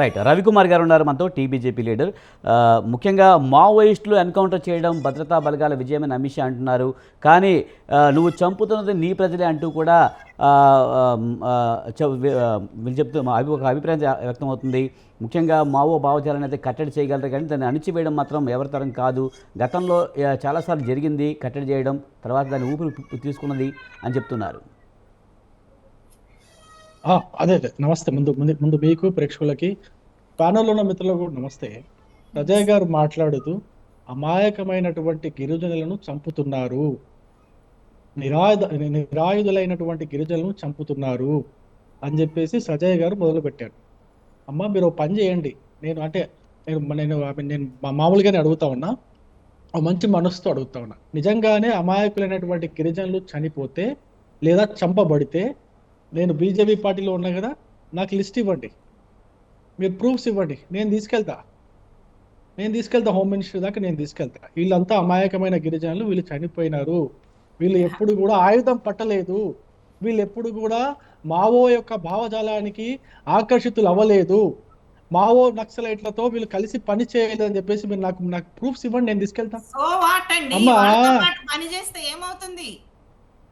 Right Ravikumar గారు ఉన్నారు మనతో టీబీజేపీ లీడర్. ముఖ్యంగా మావోయిస్టులు ఎన్కౌంటర్ చేయడం భద్రతా బలగాల విజయమని అమిత్ షా అంటున్నారు. కానీ నువ్వు చంపుతున్నది నీ ప్రజలే అంటూ కూడా చెప్తూ మా అభి ఒక అభిప్రాయం వ్యక్తమవుతుంది. ముఖ్యంగా మావో భావజాలను అయితే కట్టడి చేయగలరు కానీ దాన్ని అణిచివేయడం మాత్రం ఎవరి తరం కాదు. గతంలో చాలాసార్లు జరిగింది కట్టడి చేయడం తర్వాత దాన్ని ఊపిరి తీసుకున్నది అని చెప్తున్నారు. అదే అదే. నమస్తే. ముందు ముందు ముందు మీకు ప్రేక్షకులకి. ప్యానల్ ఉన్న మిత్రులకు నమస్తే. రజయ్ గారు మాట్లాడుతూ అమాయకమైనటువంటి గిరిజనులను చంపుతున్నారు. నిరాయుధ నిరాయుధులైనటువంటి గిరిజనులను చంపుతున్నారు అని చెప్పేసి సజయ్ గారు మొదలుపెట్టారు. అమ్మ మీరు ఒక పని చేయండి. నేను అంటే నేను నేను నేను మా- మామూలుగానే అడుగుతా ఉన్నా. ఒక మంచి మనసుతో అడుగుతా ఉన్నా. నిజంగానే అమాయకులైనటువంటి గిరిజనులు చనిపోతే లేదా చంపబడితే నేను బీజేపీ పార్టీలో ఉన్నా కదా నాకు లిస్ట్ ఇవ్వండి. మీరు ప్రూఫ్స్ ఇవ్వండి. నేను తీసుకెళ్తా. నేను తీసుకెళ్తా హోమ్ మినిస్టర్ దాకా నేను తీసుకెళ్తా. వీళ్ళంతా అమాయకమైన గిరిజనులు వీళ్ళు చనిపోయినారు. వీళ్ళు ఎప్పుడు కూడా ఆయుధం పట్టలేదు. వీళ్ళు ఎప్పుడు కూడా మావో యొక్క భావజాలానికి ఆకర్షితులు అవ్వలేదు. మావో నక్సలైట్లతో వీళ్ళు కలిసి పని చేయలేదు అని చెప్పేసి మీరు నాకు నాకు ప్రూఫ్స్ ఇవ్వండి నేను తీసుకెళ్తా. సో వాట్ అండి? అమ్మా. వాళ్ళతో పాటు పని చేస్తే ఏమవుతుంది?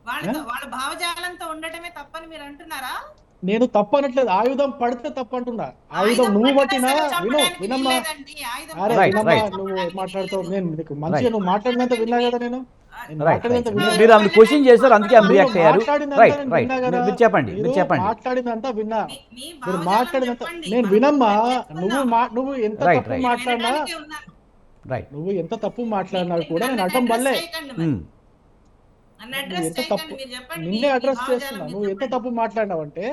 వాళ్ళతో వాళ్ళ భావజాలంతో ఉండటమే తప్పని మీరు అంటున్నారా? నేను తప్పు అనట్లేదు ఆయుధం పడితే తప్పు అంటున్నా ఆయుధం నువ్వు పట్టినా విను వినమ్మా. అరే వినమ్మా. నువ్వు మాట్లాడుతావు. నేను నీకు మంచిగా నువ్వు మాట్లాడినంత విన్నా కదా నేను? మీరు క్వశ్చన్ చేశారు అందుకే ఆమె రియాక్ట్ అయ్యారు. Right right. మీరు చెప్పండి మీరు చెప్పండి. మాట్లాడినంత విన్నా. మీరు మాట్లాడినంత. నేను వినమ్మా. నువ్వు నువ్వు ఎంత తప్పు. మాట్లాడినా. రైట్ నువ్వు ఎంత తప్పు మాట్లాడినా కూడా నేను అడ్డం పడలే చేయకండి మరి. నన్ను నువ్వు address ఎంత తప్పు. నిన్నే అడ్రస్ చేస్తున్నా నువ్వు ఎంత. తప్పు మాట్లాడినావు అంటే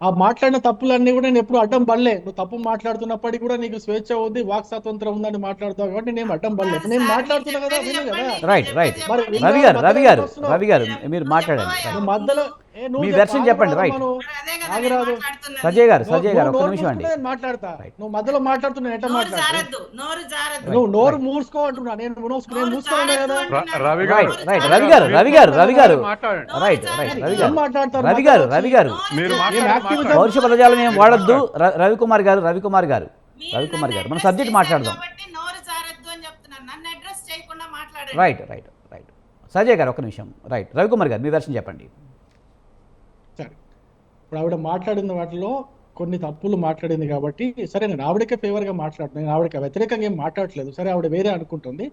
ఆ మాట్లాడిన తప్పులన్నీ కూడా నేను ఎప్పుడు అడ్డం పడలే. నువ్వు తప్పు మాట్లాడుతున్నప్పటికీ కూడా నీకు స్వేచ్ఛ ఉంది వాక్ స్వాతంత్రం ఉందని మాట్లాడుతావు కాబట్టి నేను అడ్డం పడలే. ఇప్పుడు నేను మాట్లాడుతున్నా కదా విను. Right right. రవి గారు రవి గారు రవి గారు మీరు మాట్లాడండి. మధ్యలో ఏ నువ్వు మీ version చెప్పండి, కదా ఆగరాదు. సజయ్ గారు సజయ్ గారు నోరు నిమిషం అండి. మాట్లాడతా. Right. నువ్వు మధ్యలో మాట్లాడుతున్నా నేను ఎట్లా జారద్దు నువ్వు నోరు Right. మూసుకో అంటున్నా నేను మూసుకో నేను జారద్దు కదా. రవి రైట్ గారు. రైట్ రవి గారు రవి గారు రవి గారు. మాట్లాడండి. రైట్ రైట్ రవి గారు. మాట్లాడతారు? రవి గారు రవి గారు. మీరు పౌరుష పదజాలం ఏం వాడద్దు. రవికుమార్ గారు రవికుమార్ గారు. మీరు రవికుమార్ గారు. మన సబ్జెక్ట్ మాట్లాడదాం. Right right right. సజయ్ గారు ఒక నిమిషం. రైట్. రవికుమార్ గారు మీ వెర్షన్ చెప్పండి. సరే. ఇప్పుడు ఆవిడ మాట్లాడిన వాటిలో కొన్ని తప్పులు మాట్లాడింది కాబట్టి సరే నేను ఆవిడకే ఫేవర్గా మాట్లాడుతున్నాను. నేను ఆవిడకి వ్యతిరేకంగా ఏం మాట్లాడట్లేదు. సరే ఆవిడ వేరే అనుకుంటుంది.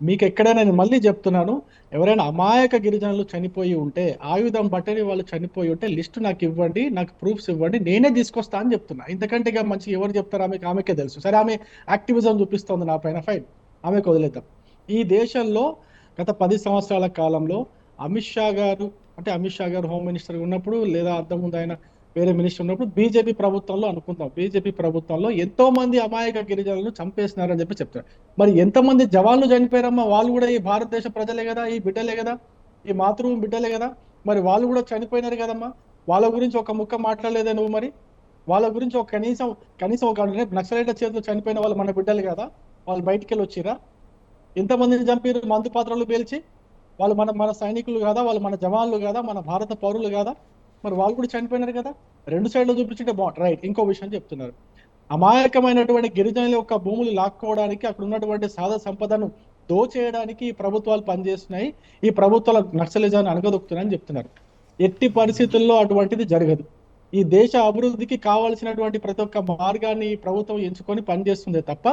మీకు ఎక్కడైనా నేను మళ్ళీ చెప్తున్నాను ఎవరైనా అమాయక గిరిజనులు చనిపోయి ఉంటే ఆయుధం బట్టని వాళ్ళు చనిపోయి ఉంటే లిస్ట్ నాకు ఇవ్వండి నాకు ప్రూఫ్స్ ఇవ్వండి నేనే తీసుకొస్తా అని చెప్తున్నా. ఇంతకంటే ఇక మంచి ఎవరు చెప్తారు ఆమెకి ఆమెకే తెలుసు. సరే ఆమె యాక్టివిజం చూపిస్తోంది నా పైన. ఫైన్ ఆమెకు వదిలేద్దాం. ఈ దేశంలో గత పది సంవత్సరాల కాలంలో అమిత్ షా గారు అంటే అమిత్ షా గారు హోమ్ మినిస్టర్ ఉన్నప్పుడు లేదా అంతకుముందు ఆయన వేరే మినిస్టర్ ఉన్నప్పుడు బీజేపీ ప్రభుత్వంలో అనుకుందాం. బీజేపీ ప్రభుత్వంలో ఎంతో మంది అమాయక గిరిజనులను చంపేస్తున్నారని చెప్పి చెప్తారు మరి ఎంతమంది జవాన్లు చనిపోయారమ్మా? వాళ్ళు కూడా ఈ భారతదేశ ప్రజలే కదా ఈ బిడ్డలే కదా ఈ మాతృభూమి బిడ్డలే కదా. మరి వాళ్ళు కూడా చనిపోయినారు కదమ్మా? వాళ్ళ గురించి ఒక ముక్క మాట్లాడలేదే నువ్వు మరి? వాళ్ళ గురించి ఒక కనీసం కనీసం ఒక నక్సలైట్ల చేతిలో చనిపోయిన వాళ్ళు మన బిడ్డలు కదా? వాళ్ళు బయటికి వెళ్ళి వచ్చిరా ఎంతమందిని చంపారు మందు పాత్రలు పేల్చి? వాళ్ళు మన మన సైనికులు కాదా? వాళ్ళు మన జవాన్లు కాదా? మన భారత పౌరులు కాదా? మరి వాళ్ళు కూడా చనిపోయినారు కదా. రెండు సైడ్లు చూపించుంటే బాగుంటుంది రైట్ ఇంకో విషయం చెప్తున్నారు. అమాయకమైనటువంటి గిరిజనుల యొక్క భూములు లాక్కోవడానికి అక్కడ ఉన్నటువంటి సాధ సంపదను దోచేయడానికి ఈ ప్రభుత్వాలు పనిచేస్తున్నాయి. ఈ ప్రభుత్వాల నక్సలిజాన్ని అణగదొక్కుతున్నాయని చెప్తున్నారు. ఎట్టి పరిస్థితుల్లో అటువంటిది జరగదు. ఈ దేశ అభివృద్ధికి కావాల్సినటువంటి ప్రతి ఒక్క మార్గాన్ని ప్రభుత్వం ఎంచుకొని పనిచేస్తుంది తప్ప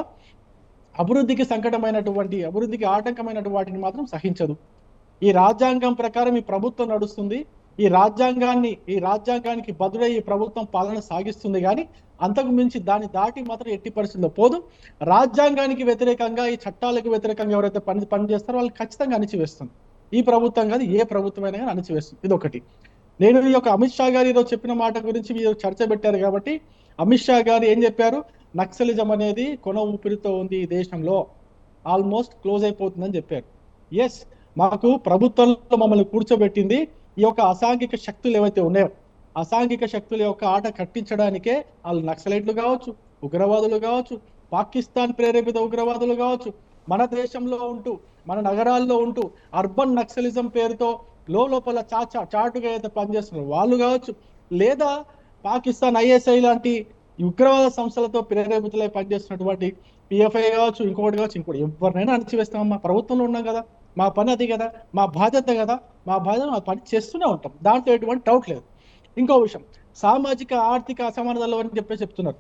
అభివృద్ధికి సంకటమైనటువంటి అభివృద్ధికి ఆటంకమైనటువంటి వాటిని మాత్రం సహించదు. ఈ రాజ్యాంగం ప్రకారం ఈ ప్రభుత్వం నడుస్తుంది. ఈ రాజ్యాంగాన్ని ఈ రాజ్యాంగానికి బదులై ఈ ప్రభుత్వం పాలన సాగిస్తుంది కానీ అంతకు మించి దాన్ని దాటి మాత్రం ఎట్టి పరిస్థితుల్లో పోదు. రాజ్యాంగానికి వ్యతిరేకంగా ఈ చట్టాలకు వ్యతిరేకంగా ఎవరైతే పని పనిచేస్తారో వాళ్ళు ఖచ్చితంగా అణిచివేస్తుంది ఈ ప్రభుత్వం కాదు ఏ ప్రభుత్వమైనా కానీ అణిచివేస్తుంది. ఇది ఒకటి. నేను ఈ యొక్క అమిత్ షా గారు ఈరోజు చెప్పిన మాట గురించి మీరు చర్చ పెట్టారు కాబట్టి అమిత్ షా గారు ఏం చెప్పారు? నక్సలిజం అనేది కొన ఊపిరితో ఉంది ఈ దేశంలో. ఆల్మోస్ట్ క్లోజ్ అయిపోతుందని చెప్పారు. ఎస్ మాకు ప్రభుత్వంలో మమ్మల్ని కూర్చోబెట్టింది ఈ యొక్క అసాంఘిక శక్తులు ఏవైతే ఉన్నాయో అసాంఘిక శక్తుల యొక్క ఆట కట్టించడానికే వాళ్ళు నక్సలైట్లు కావచ్చు ఉగ్రవాదులు కావచ్చు పాకిస్తాన్ ప్రేరేపిత ఉగ్రవాదులు కావచ్చు మన దేశంలో ఉంటూ మన నగరాల్లో ఉంటూ అర్బన్ నక్సలిజం పేరుతో లోపల చాచా చాటుగా అయితే పనిచేస్తున్నారు వాళ్ళు కావచ్చు లేదా పాకిస్తాన్ ఐఎస్ఐ లాంటి ఉగ్రవాద సంస్థలతో ప్రేరేపితులై పనిచేస్తున్నటువంటి పిఎఫ్ఐ కావచ్చు ఇంకొకటి కావచ్చు ఇంకోటి ఎవరినైనా అణచివేస్తామమ్మా ప్రభుత్వంలో ఉన్నాం కదా. మా పని అది కదా మా బాధ్యత కదా మా బాధ్యత మా పని చేస్తూనే ఉంటాం. దాంట్లో ఎటువంటి డౌట్ లేదు. ఇంకో విషయం సామాజిక ఆర్థిక అసమానతలు అని చెప్పేసి చెప్తున్నారు.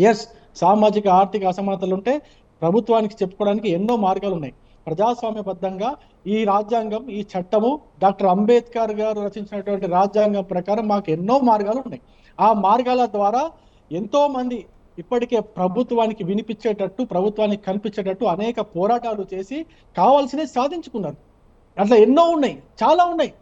ఎస్ సామాజిక ఆర్థిక అసమానతలు ఉంటే ప్రభుత్వానికి చెప్పుకోవడానికి ఎన్నో మార్గాలు ఉన్నాయి. ప్రజాస్వామ్యబద్ధంగా ఈ రాజ్యాంగం ఈ చట్టము డాక్టర్ అంబేద్కర్ గారు రచించినటువంటి రాజ్యాంగం ప్రకారం మాకు ఎన్నో మార్గాలు ఉన్నాయి. ఆ మార్గాల ద్వారా ఎంతో మంది ఇప్పటికే ప్రభుత్వానికి వినిపించేటట్టు ప్రభుత్వానికి కనిపించేటట్టు అనేక పోరాటాలు చేసి కావాల్సినవి సాధించుకున్నారు. అట్లా ఎన్నో ఉన్నాయి చాలా ఉన్నాయి.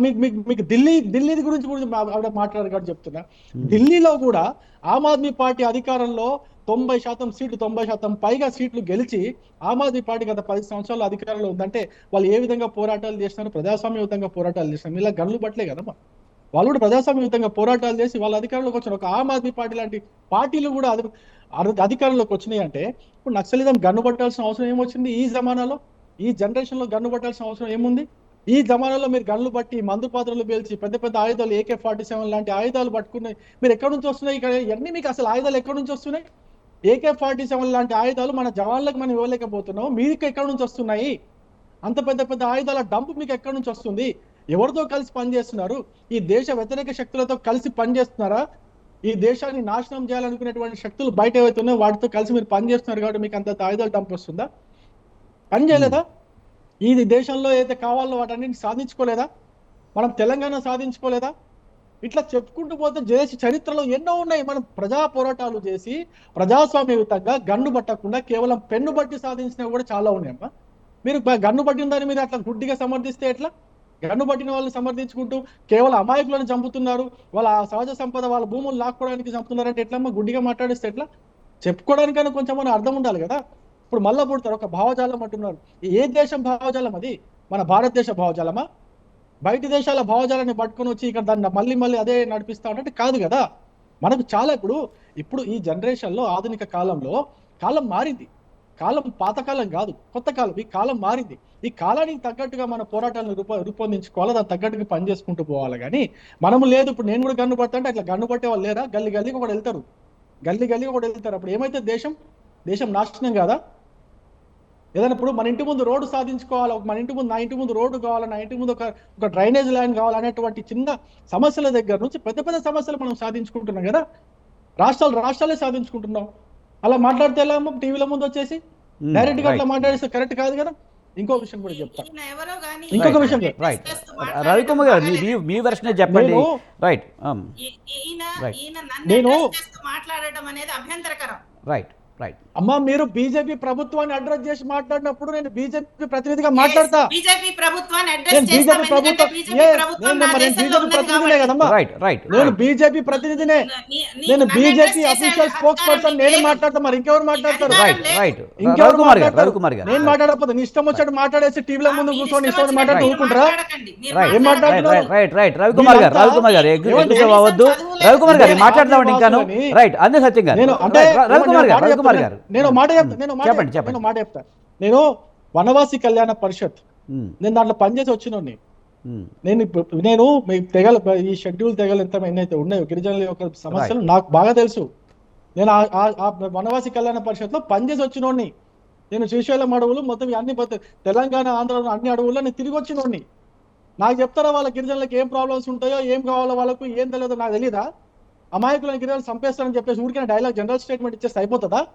మీకు మీకు మీకు ఢిల్లీ ఢిల్లీ గురించి మా- ఆవిడ మాట్లాడారు కాబట్టి చెప్తున్నా ఢిల్లీలో కూడా ఆమ్ ఆద్మీ పార్టీ అధికారంలో తొంభై శాతం సీట్లు తొంభై శాతం పైగా సీట్లు గెలిచి ఆమ్ ఆద్మీ పార్టీ గత పది సంవత్సరాలు అధికారంలో ఉందంటే వాళ్ళు ఏ విధంగా పోరాటాలు చేస్తున్నారు ప్రజాస్వామ్యయుతంగా పోరాటాలు చేస్తున్నారు ఇలా గన్లు పట్టలే కదమ్మా. వాళ్ళు కూడా ప్రజాస్వామ్యయుతంగా పోరాటాలు చేసి వాళ్ళ అధికారంలోకి వచ్చిన ఒక ఆమ్ ఆద్మీ పార్టీ లాంటి పార్టీలు కూడా అధికారంలోకి వచ్చినాయి అంటే ఇప్పుడు నక్సలిజం గన్ను పట్టాల్సిన అవసరం ఏమొచ్చింది? ఈ జమానాలో? ఈ జనరేషన్లో గన్ను పట్టాల్సిన అవసరం ఏముంది? ఈ జమానాలో మీరు గన్లు బట్టి మందు పాత్రలు పేల్చి పెద్ద పెద్ద ఆయుధాలు ఏకే ఫార్టీ సెవెన్ లాంటి ఆయుధాలు పట్టుకున్నాయి మీరు ఎక్కడి నుంచి వస్తున్నాయి ఇక్కడ? ఇవన్నీ మీకు అసలు ఆయుధాలు ఎక్కడి నుంచి వస్తున్నాయి? ఏకే ఫార్టీ సెవెన్ లాంటి ఆయుధాలు మన జవాన్లకు మనం ఇవ్వలేకపోతున్నాం. మీకు ఎక్కడి నుంచి వస్తున్నాయి? అంత పెద్ద పెద్ద ఆయుధాల డంప్ మీకు ఎక్కడి నుంచి వస్తుంది? ఎవరితో కలిసి పనిచేస్తున్నారు? ఈ దేశ వ్యతిరేక శక్తులతో కలిసి పనిచేస్తున్నారా? ఈ దేశాన్ని నాశనం చేయాలనుకునేటువంటి శక్తులు బయట ఏవైతే ఉన్నాయో వాటితో కలిసి మీరు పనిచేస్తున్నారు కాబట్టి మీకు అంత ఆయుధాలు డంప్ వస్తుందా పని చేయలేదా? ఇది దేశంలో ఏదైతే కావాలో వాటన్నింటిని సాధించుకోలేదా? మనం తెలంగాణ సాధించుకోలేదా? ఇట్లా చెప్పుకుంటూ పోతే చేసి చరిత్రలో ఎన్నో ఉన్నాయి. మనం ప్రజా పోరాటాలు చేసి ప్రజాస్వామ్యయుతంగా గన్ను పట్టకుండా కేవలం పెన్ను బట్టి సాధించినవి కూడా చాలా ఉన్నాయమ్మా. మీరు గన్ను పట్టిన దాని మీద అట్లా గుడ్డిగా సమర్థిస్తే ఎట్లా? గన్ను పట్టిన వాళ్ళని సమర్థించుకుంటూ కేవలం అమాయకులను చంపుతున్నారు. వాళ్ళ సహజ సంపద వాళ్ళ భూములు లాక్కోవడానికి చంపుతున్నారంటే ఎట్లమ్మా గుడ్డిగా మాట్లాడిస్తే ఎట్లా? చెప్పుకోవడానికైనా కొంచెం మన అర్థం ఉండాలి కదా. ఇప్పుడు మళ్ళా పుడతారు. ఒక భావజాలం అంటున్నారు. ఏ దేశం భావజాలం అది? మన భారతదేశ భావజాలమా? బయట దేశాల భావజాలాన్ని పట్టుకొని వచ్చి ఇక్కడ దాన్ని మళ్ళీ మళ్ళీ అదే నడిపిస్తా అంటే కాదు కదా. మనకు చాలా ఇప్పుడు ఇప్పుడు ఈ జనరేషన్లో ఆధునిక కాలంలో కాలం మారింది. కాలం పాతకాలం కాదు కొత్త కాలం. ఈ కాలం మారింది. ఈ కాలానికి తగ్గట్టుగా మన పోరాటాలను రూప రూపొందించుకోవాలి దానికి తగ్గట్టుగా పని చేసుకుంటూ పోవాలి. కానీ మనము లేదు ఇప్పుడు నేను కూడా గన్ను పడతా అంటే అట్లా గన్ను పట్టే వాళ్ళు లేరా? గల్లి గల్లీకి ఒకటి వెళ్తారు. గల్లి గల్లీ ఒకటి వెళ్తారు. అప్పుడు ఏమైతే దేశం? దేశం నాశనం కాదా? ఏదైనా ఇప్పుడు మన ఇంటి ముందు రోడ్డు సాధించుకోవాలి ఒక మన ఇంటి ముందు నా ఇంటి ముందు రోడ్డు కావాలి నా ఇంటి ముందు ఒక ఒక డ్రైనేజ్ లైన్ కావాలి అనేటువంటి చిన్న సమస్యల దగ్గర నుంచి పెద్ద పెద్ద సమస్యలు మనం సాధించుకుంటున్నాం కదా? రాష్ట్రాలు రాష్ట్రాలే సాధించుకుంటున్నాం. అలా మాట్లాడితే ఎలా అమ్మ? టీవీల ముందు వచ్చేసి Hmm, డైరెక్ట్గా right. అట్లా మాట్లాడేస్తే కరెక్ట్ కాదు కదా? ఇంకో విషయం కూడా చెప్తా. ఈయన ఎవరో గానీ ఇంకొక Right, విషయం రైట్ చేస్తూ రవికుమార్ గారు మీ మాట్లాడడం మీ- వెర్షనే చెప్పండి. నేను రైట్ నేను- చేస్తూ మాట్లాడటం అనేది అభ్యంతరకరం. రైట్ రైట్ అమ్మా మీరు బీజేపీ ప్రభుత్వాన్ని అడ్రస్ చేసి మాట్లాడినప్పుడు నేను బీజేపీ ప్రతినిధిగా మాట్లాడతా. బీజేపీ ప్రభుత్వం ప్రతినిధినే కదమ్మా. రైట్ రైట్ నేను బీజేపీ ప్రతినిధినే. నేను బీజేపీ అఫీషియల్ స్పోక్స్ పర్సన్ నేను. మాట్లాడతా మరి? ఇంకెవరు మాట్లాడతారు? ఇంకెవరు మాట్లాడతారు? రవికుమార్ గారు. నేను మాట్లాడకపోతే నీ ఇష్టం వచ్చాడు మాట్లాడేసి టీవీల ముందు కూర్చొని ఇష్టం మాట్లాడుతూ మీరు ఊరుకుంటారా ఏం. మాట్లాడుతున్నారు? రైట్ రైట్ రవికుమార్ గారు రవికుమార్ గారు అవ్వద్దు? రవికుమార్ గారు మాట్లాడదామండి ఇంకాను రైట్ అందే సత్యం గారు. రవికుమార్ గారు రవికుమార్. గారు. నేను మాట చెప్తా నేను మాట చెప్పండి. నేను మాట చెప్తా. నేను వనవాసి కళ్యాణ పరిషత్. నేను దాంట్లో పనిచేసి వచ్చినోడిని. ఉమ్, నేను నేను మీ తెగల ఈ షెడ్యూల్ తెగలు ఎంత ఎన్నైతే ఉన్నాయో గిరిజనుల యొక్క సమస్యలు నాకు బాగా తెలుసు. నేను ఆ- వనవాసి కళ్యాణ పరిషత్లో పనిచేసి వచ్చినోడిని. నేను శ్రీశైలం అడవులు మొత్తం అన్ని తెలంగాణ ఆంధ్రలో అన్ని అడవుల్లో నేను తిరిగి వచ్చినోడిని. నాకు చెప్తారా వాళ్ళ గిరిజనులకు ఏం ప్రాబ్లమ్స్ ఉంటాయో ఏం కావాలో వాళ్ళకు ఏం తెలియదో నాకు తెలియదా అమాయకులను గిరిజనులు చంపేస్తారని చెప్పేసి ఊరికే డైలాగ్ జనరల్ స్టేట్మెంట్ ఇచ్చేస్తే అయిపోతుందా?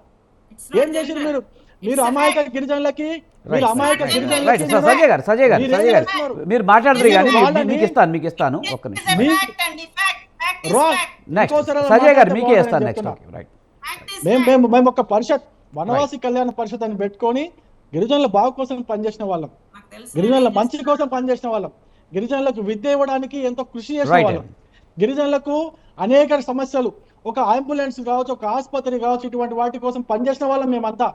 ఏం చేసిండ్రు general. మీరు? మీరు అమాయక. గిరిజనులకి మీరు అమాయక రైట్, రైట్ గిరిజనులకి స- సజయ్ గారు సజయ్ గారు మీరేం సజయ్ గారు. చేస్తున్నారు? మీరు మాట్లాడరు మీరు కానీ మీ- వాళ్ళని- మీకు ఇస్తాను మీకు ఇస్తాను. ఒక్క నిమిషం. సజయ్ గారు మీకే ఇస్తాను నెక్స్ట్. రైట్ మేము. మేము మేము ఒక పరిషత్ వనవాసి కళ్యాణ పరిషత్ అని పెట్టుకొని గిరిజనుల బాగు కోసం పనిచేసిన వాళ్ళం. నాకు తెలుసు. గిరిజనుల మంచి కోసం పనిచేసిన వాళ్ళం. గిరిజనులకు విద్య ఇవ్వడానికి ఎంతో కృషి చేసిన. వాళ్ళం. గిరిజనులకు అనేక సమస్యలు ఒక అంబులెన్స్ కావచ్చు ఒక ఆసుపత్రి కావచ్చు ఇటువంటి వాటి కోసం పనిచేసిన వాళ్ళం మేమంతా.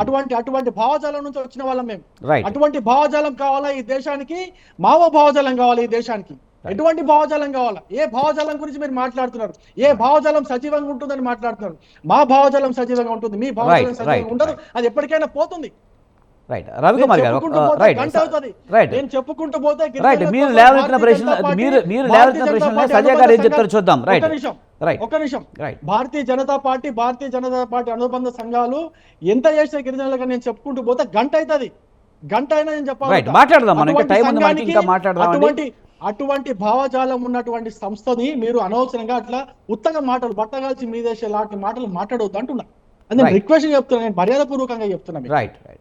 అటువంటి అటువంటి భావజాలం నుంచి వచ్చిన వాళ్ళం మేము. అటువంటి భావజాలం కావాలా ఈ దేశానికి? మావ భావజాలం కావాలా ఈ దేశానికి? ఎటువంటి భావజాలం కావాలా? ఏ భావజాలం గురించి మీరు మాట్లాడుతున్నారు? ఏ భావజాలం సజీవంగా ఉంటుందని మాట్లాడుతున్నారు? మా భావజాలం సజీవంగా ఉంటుంది మీ భావజాలం సజీవంగా ఉండదు అది ఎప్పటికైనా పోతుంది. రైట్ రవికుమార్ గారు రైట్. రైట్ నేను చెప్పుకుంటూ పోతే రైట్ మీరు లేవనెత్తిన ప్రశ్న మీరు మీరు లేవనెత్తిన పార్టీ సజయ్ గారు ఏం అనుబంధ చెప్తారో చూద్దాం సంఘాలు- రైట్ రైట్ ఒక్క నిమిషం. Right Bharatiya Janata party Bharatiya Janata party అనుబంధ సంఘాలు ఎంత చేసిన గిరిజనులుగా నేను చెప్పుకుంటూ పోతే గంట అవుతుంది. గంట అయినా నేను చెప్పాలి. రైట్ మాట్లాడదాం మనం. ఇంకా టైం ఉంది మనకి. ఇంకా మాట్లాడదాం అటువంటి అటువంటి భావజాలం ఉన్నటువంటి సంస్థని మీరు అనవసరంగా అట్లా ఉత్తగా మాటలు బట్టగాల్చి మీదేసే లాంటి మాటలు మాట్లాడవద్దు అంటున్నా. అది. రిక్వెస్ట్ చెప్తున్నా నేను మర్యాదపూర్వకంగా చెప్తున్నా. Right right